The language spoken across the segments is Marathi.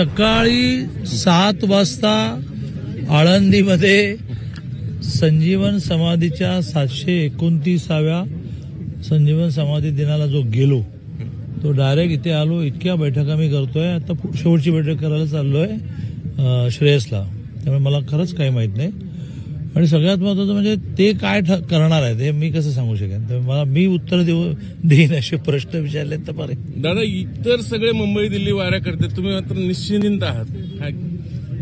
सकाळी सात वाजता आळंदीमध्ये संजीवन समाधीच्या सातशे एकोणतीसाव्या संजीवन समाधी दिनाला जो गेलो तो डायरेक्ट इथे आलो. इतक्या बैठका मी करतोय. आता पु- शेवटची बैठक करायला चाललोय श्रेयसला. त्यामुळे मला खरंच काही माहीत नाही. आणि सगळ्यात महत्वाचं म्हणजे ते काय ठ- करणार आहेत हे मी कसं सांगू शकेन? तर मला मी उत्तर देऊ देईन असे प्रश्न विचारले तर बरे. दादा इतर सगळे मुंबई दिल्ली वाऱ्या करते तुम्ही मात्र निश्चिंत आहात.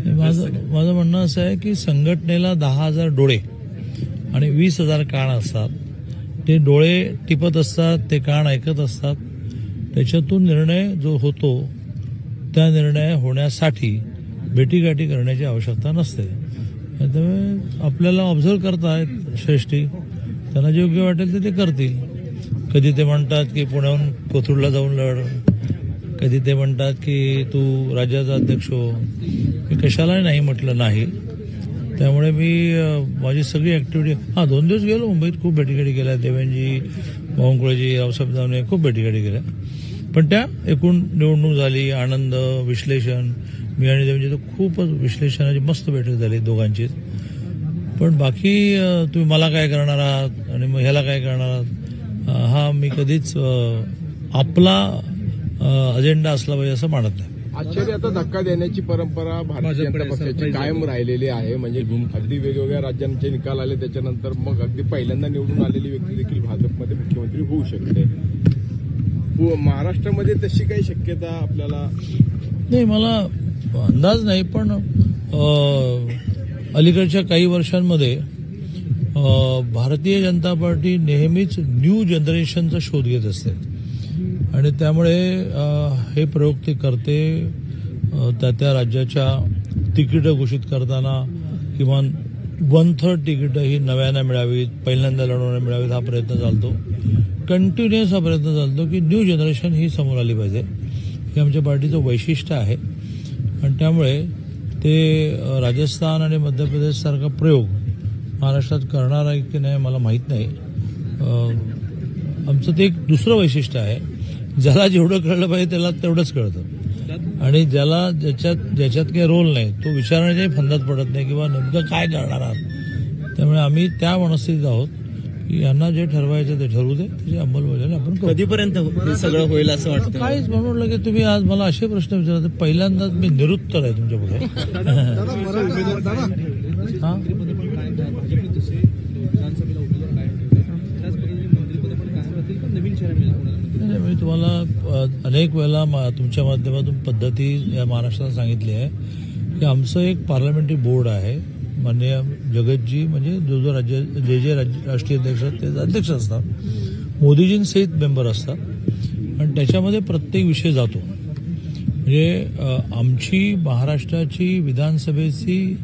माझं माझं म्हणणं असं आहे की संघटनेला दहा हजार डोळे आणि वीस हजार कान असतात. ते डोळे टिपत असतात ते कान ऐकत असतात. त्याच्यातून निर्णय जो होतो त्या निर्णय होण्यासाठी भेटीगाठी करण्याची आवश्यकता नसते. त्यामुळे आपल्याला ऑब्झर्व करतायत श्रेष्ठी. त्यांना जे योग्य वाटेल ते ते करतील. कधी ते म्हणतात की पुण्याहून कोथरूडला जाऊन लढ. कधी ते म्हणतात की तू राज्याचा अध्यक्ष हो. मी कशालाही नाही म्हटलं नाही. त्यामुळे मी माझी सगळी ऍक्टिव्हिटी हा दोन दिवस गेलो मुंबईत. खूप भेटीगाठी गेल्या देवेंजी बावनकुळेजी रावसाहेब दावणे खूप भेटीगाठी गेल्या पण त्या एकूण निवडणूक झाली. आनंद विश्लेषण आणि देवेंजी तर खूपच विश्लेषणाची मस्त बैठक झाली दोघांची. पण बाकी तुम्ही मला काय करणार आहात आणि मग ह्याला काय करणार आहात? हा मी कधीच आपला अजेंडा असला पाहिजे असं मानत नाही. आश्चर्य आता धक्का देण्याची परंपरा भारतीय जनता पक्षाची कायम राहिलेली आहे. म्हणजे अगदी वेगवेगळ्या राज्यांचे निकाल आले त्याच्यानंतर मग अगदी पहिल्यांदा निवडून आलेली व्यक्ती देखील भाजपमध्ये मुख्यमंत्री होऊ शकते. पु- महाराष्ट्रामध्ये तशी काही शक्यता आपल्याला नाही मला अंदाज नाही पण अलीकडच्या काही वर्षांमध्ये भारतीय जनता पार्टी नेहमीच न्यू जनरेशनचा शोध घेत असते. आणि त्यामुळे हे प्रयोग ते करते त्या त्या राज्याच्या तिकीटं घोषित करताना किमान वन थर्ड तिकीटं ही नव्यानं मिळावीत पहिल्यांदा लढवण्याला मिळावीत हा प्रयत्न चालतो. कंटिन्युअस हा प्रयत्न चालतो की न्यू जनरेशन ही समोर आली पाहिजे. हे आमच्या पार्टीचं वैशिष्ट्य आहे. आणि त्यामुळे ते राजस्थान आणि मध्य प्रदेशसारखा प्रयोग महाराष्ट्रात करणार आहे की नाही मला माहीत नाही. आमचं ते एक दुसरं वैशिष्ट्य आहे. ज्याला जेवढं कळलं पाहिजे त्याला तेवढंच कळतं. आणि ज्याला ज्याच्यात ज्याच्यात काही रोल नाही तो विचारण्याच्याही फंदात पडत नाही किंवा नेमकं काय करणार आहात. त्यामुळे आम्ही त्या मनस्थितीत आहोत. यांना जे ठरवायचं ते ठरवू दे त्याची अंमलबजावणी आपण कधीपर्यंत हे सगळं होईल असं वाटतं? काहीच म्हणून की तुम्ही आज मला असे प्रश्न विचारता पहिल्यांदाच मी निरुत्तर आहे तुमच्यापुढे. हा? मी तुम्हाला अनेक वेळेला मा- तुमच्या माध्यमातून पद्धती या महाराष्ट्राला सांगितली आहे की आमचं एक पार्लमेंटरी बोर्ड आहे माननीय जगतजी म्हणजे जो जो राज्य जे जे राज्य राष्ट्रीय अध्यक्ष असतात ते अध्यक्ष असतात. मोदीजींसहित मेंबर असतात. आणि त्याच्यामध्ये प्रत्येक विषय जातो. म्हणजे आमची महाराष्ट्राची विधानसभेची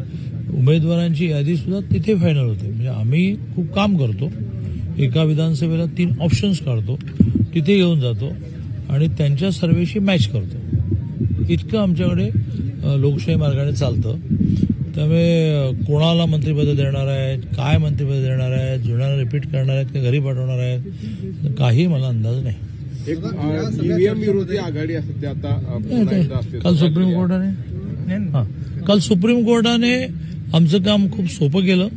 उमेदवारांची यादीसुद्धा तिथे फायनल होते. म्हणजे आम्ही खूप काम करतो. एका विधानसभेला तीन ऑप्शन्स काढतो. तिथे घेऊन जातो. आणि त्यांच्या सर्वेशी मॅच करतो. इतकं आमच्याकडे लोकशाही मार्गाने चालतं. त्यामुळे कोणाला मंत्रिपद देणार आहेत काय मंत्रिपद देणार आहेत जुन्याला रिपीट करणार आहेत का घरी पाठवणार आहेत काही मला अंदाज नाही. काल सुप्रीम कोर्टाने. काल सुप्रीम कोर्टाने आमचं काम खूप सोपं केलं.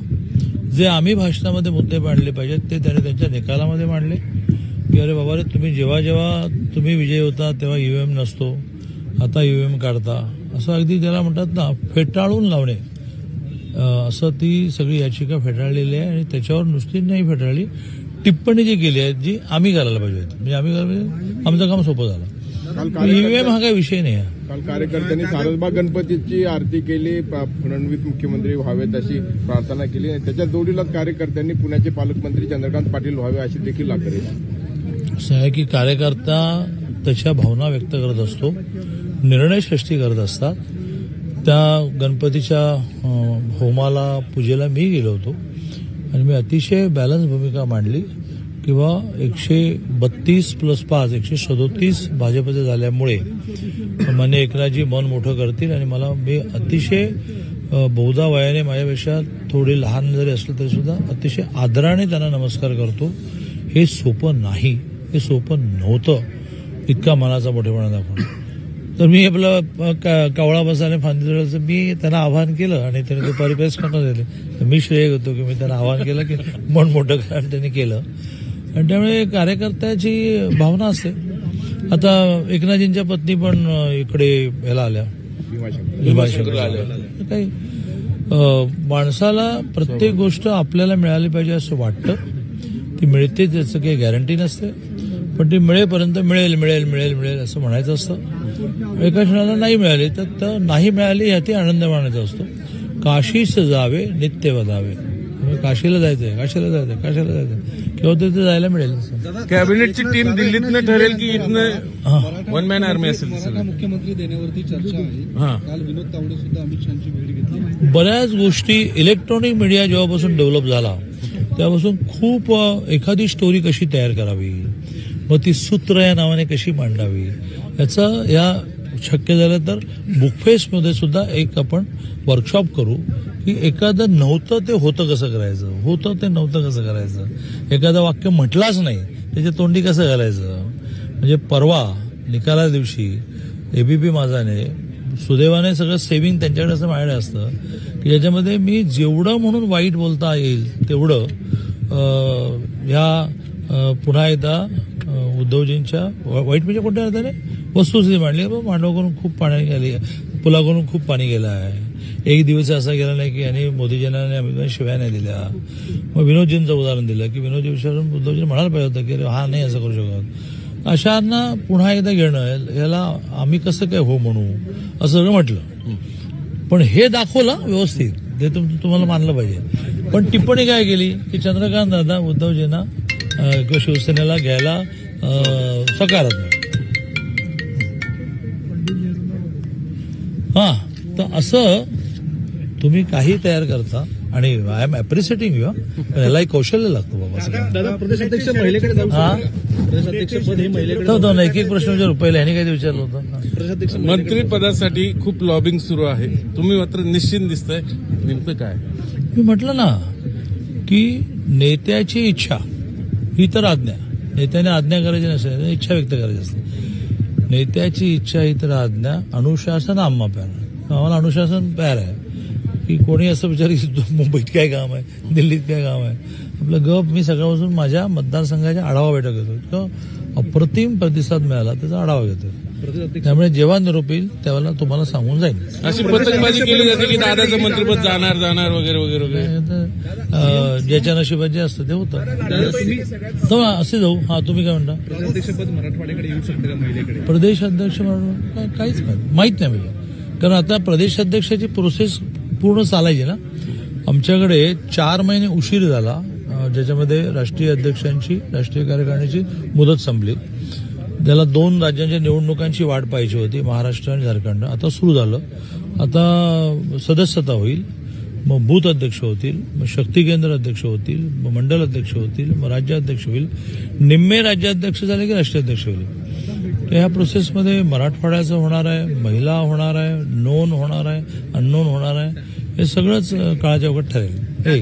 जे आम्ही भाषणामध्ये मुद्दे मांडले पाहिजेत ते त्याने त्यांच्या निकालामध्ये मांडले. की अरे बाबा रे तुम्ही जेव्हा जेव्हा तुम्ही विजय होता तेव्हा ईव्हीएम नसतो. आता ईव्हीएम काढता. असं अगदी त्याला म्हणतात ना फेटाळून लावणे. असं ती सगळी याचिका फेटाळलेली आहे आणि त्याच्यावर नुसती नाही फेटाळली टिप्पणी जी केली आहे जी आम्ही करायला पाहिजे होती. म्हणजे आम्ही करायला पाहिजे आमचं काम सोपं झालं. ईव्हीएम हा काही विषय नाही आहे. काल कार्यकर्त्यांनी सारसबाग गणपतीची आरती केली फडणवीस मुख्यमंत्री व्हावेत अशी प्रार्थना केली आणि त्याच्या जोडीलाच कार्यकर्त्यांनी पुण्याचे पालकमंत्री चंद्रकांत पाटील व्हावे अशी देखील लाग केली असं आहे की कार्यकर्ता त्याच्या भावना व्यक्त करत असतो. निर्णय षष्टी करत असतात. त्या गणपतीच्या होमाला पूजेला मी गेलो होतो. आणि मी अतिशय बॅलन्स भूमिका मांडली. किंवा एकशे बत्तीस प्लस पाच एकशे सदोतीस भाजपचे झाल्यामुळे मान्य एकनाथजी मन मोठं करतील आणि मला मी अतिशय बहुधा वयाने माझ्यापेक्षा थोडे लहान जरी असले तरी सुद्धा अतिशय आदराने त्यांना नमस्कार करतो. हे सोपं नाही. हे सोपं नव्हतं. इतका मनाचा मोठेपणा दाखवणं तर मी आपलं कावळा बसाने फांदीचं मी त्यांना आवाहन केलं आणि त्यांनी दुपारी प्रेस कॉन्फरन्स दिली. तर मी श्रेय घेतो की मी त्यांना आवाहन केलं की मन मोठं करा आणि त्यांनी केलं. आणि त्यामुळे कार्यकर्त्याची भावना असते. आता एकनाथजींच्या पत्नी पण इकडे ह्याला आल्या. काही माणसाला प्रत्येक गोष्ट आपल्याला मिळाली पाहिजे असं वाटतं. ती मिळते त्याचं काही गॅरंटी नसते. पण ती मिळेपर्यंत मिळेल मिळेल मिळेल मिळेल असं म्हणायचं असतं. एका क्षणाला नाही मिळाली तर तर नाही मिळाली ह्याती आनंद मानायचा असतो. काशीस जावे नित्य वदावे म्हणजे काशीला जायचंय काशीला जायचंय काशीला जायचंय. किंवा तिथे जायला मिळेल. कॅबिनेटची टीम दिल्लीतनं ठरेल की इथनं. वन मॅन आर्मी असेल? मुख्यमंत्री देण्यावरती चर्चा आहे. काल विनोद तावडे सुद्धा अमित शहाची भेट घेतली. बऱ्याच गोष्टी इलेक्ट्रॉनिक मीडिया जेव्हापासून डेव्हलप झाला तेव्हापासून खूप एखादी स्टोरी कशी तयार करावी? मग ती सूत्र या नावाने कशी मांडावी? याचं या शक्य झालं तर बुकफेसमध्ये सुद्धा एक आपण वर्कशॉप करू की एखादं नव्हतं ते होतं कसं करायचं? होतं ते नव्हतं कसं करायचं? एखादं वाक्य म्हटलाच नाही त्याच्या तोंडी कसं घालायचं? म्हणजे परवा निकाला दिवशी एबीपी माझाने सुदैवाने सगळं सेव्हिंग त्यांच्याकडे असं माझ्याकडे असतं की ज्याच्यामध्ये मी जेवढं म्हणून वाईट बोलता येईल तेवढं या ह्या पुन्हा एकदा उद्धवजींच्या वाईट म्हणजे कोणत्या अर्थाने? वस्तुस्थिती मांडली. मग मांडवाकडून खूप पाणी गेली. पुलाकडून खूप पाणी गेलं आहे. एक दिवस असा गेला नाही की यांनी मोदीजींना आणि अमित शिव्या नाही दिल्या. मग विनोदजींचं उदाहरण दिलं की विनोदजी विषयावरून उद्धवजी म्हणायला पाहिजे होतं की अरे हा नाही असं करू शकत. अशांना पुन्हा एकदा घेणं याला आम्ही कसं काय हो म्हणू? असं सगळं म्हटलं. पण हे दाखवलं व्यवस्थित. ते तुम तुम्हाला मानलं पाहिजे. पण टिप्पणी काय केली? की चंद्रकांत दादा उद्धवजींना किंवा शिवसेनेला घ्यायला अं, सकारत नाही हा तर असं तुम्ही काही तयार करता आणि आय एम अप्रिशिएटिंग यू यालाही कौशल्य लागतं बाबा सगळं दादा प्रदेशाध्यक्ष महिलेकडे जाऊ प्रदेशाध्यक्ष पद महिलेकडे तो दोन एक एक प्रश्न विचारू. पहिले ह्याने काय विचारलं होतं. प्रदेशाध्यक्ष मंत्री पदासाठी खूप लॉबिंग सुरू आहे. तुम्ही मात्र निश्चित दिसतंय. नेमकं काय? मी म्हटलं ना की नेत्याची इच्छा ही तर आज्ञा. नेत्याने आज्ञा करायची नसेल इच्छा व्यक्त करायची असते. नेत्याची इच्छा ही तर आज्ञा अनुशासन आम्हा प्यार. आम्हाला अनुशासन प्यार आहे. की कोणी असं विचार मुंबईत काय काम आहे दिल्लीत काय काम आहे? आपलं गप मी सकाळपासून माझ्या मतदारसंघाच्या आढावा बैठक घेतो. इतकं अप्रतिम प्रतिसाद मिळाला त्याचा आढावा घेतो. त्यामुळे जेव्हा निरोप येईल त्यावेळेला तुम्हाला सांगून जाईल. अशी पतंगबाजी केली जाते की दादाचं मंत्रिपद जाणार जाणार वगैरे वगैरे वगैरे. ज्याच्या नशिबात जे असतं ते होतं. तर असे जाऊ. हा तुम्ही काय म्हणता? प्रदेशाध्यक्ष पद मराठवाड्याकडे येऊ शकते का महिलेकडे? प्रदेश अध्यक्ष काहीच माहीत माहीत नाही म्हणजे कारण आता प्रदेश अध्यक्षाची प्रोसेस पूर्ण चालायची ना. आमच्याकडे चार महिने उशीर झाला. ज्याच्यामध्ये राष्ट्रीय अध्यक्षांची राष्ट्रीय कार्यकारिणीची मुदत संपली. आपल्याला दोन राज्यांच्या निवडणुकांची वाट पाहिजे होती महाराष्ट्र आणि झारखंड. आता सुरू झालं. आता सदस्यता होईल मग बूथ अध्यक्ष होतील मग शक्ती केंद्र अध्यक्ष होतील मग मंडल अध्यक्ष होतील मग राज्याध्यक्ष होईल. निम्मे राज्याध्यक्ष झाले की राष्ट्राध्यक्ष होईल? तर ह्या प्रोसेसमध्ये मराठवाड्याचं होणार आहे महिला होणार आहे नोन होणार आहे अननोन होणार आहे हे सगळंच काळाच्या ओघात ठरेल. हे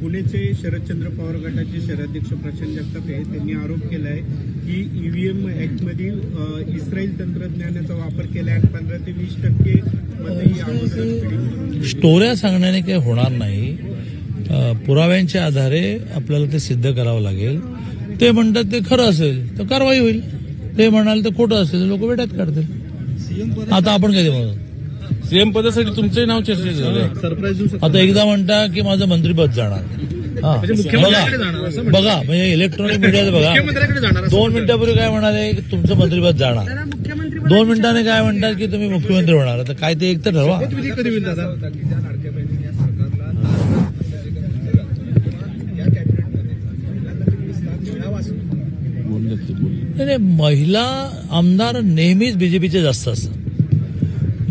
पुणेचे शरदचंद्र पवार गटाचे शहराध्यक्ष प्रशांत जगताप आहे त्यांनी आरोप केला आहे की ईव्हीएम ऍक्टमध्ये अ, इस्रायल तंत्रज्ञानाचा वापर केला आहे पंधरा ते वीस टक्के स्टोऱ्या सांगण्याने काही होणार नाही. पुराव्यांच्या आधारे आपल्याला ते सिद्ध करावं लागेल. ते म्हणतात ते खरं असेल तर कारवाई होईल. ते म्हणाल तर खोटं असेल लोक वेड्यात काढतील. आता आपण कधी म्हणू? सीएम पदासाठी तुमचंही नाव चर्चेत झालं सरप्राईज आता एकदा म्हणता की माझं मंत्रीपद जाणार. हा. बघा. बघा म्हणजे इलेक्ट्रॉनिक मीडियाचं बघा. दोन मिनिटापूर्वी काय म्हणाले? की तुमचं मंत्रीपद जाणार. दोन मिनिटाने काय म्हणतात की तुम्ही मुख्यमंत्री होणार? आता काय ते एक तर ठरवा. विधी कधी होईल दादा? नाही नाही, महिला आमदार नेहमीच बीजेपीचे जास्त असतात.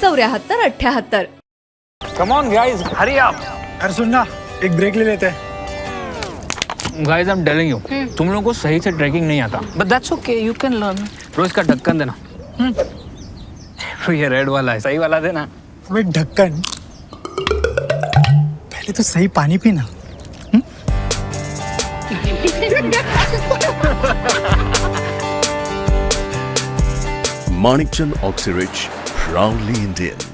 चौऱ्याहत्तर अठ्याहत्तर. Come on guys hurry up अरे सुन ना एक ब्रेक ले लेते हैं. Guys I am telling you तुम लोगों को सही से ट्रैकिंग नहीं आता. But that's okay you can learn रोज का ढक्कन देना. हम्म। ये रेड वाला है. सही वाला देना. अबे ढक्कन. पहले तो सही पानी पीना. Manikchand Oxyrich, Roundly Indian.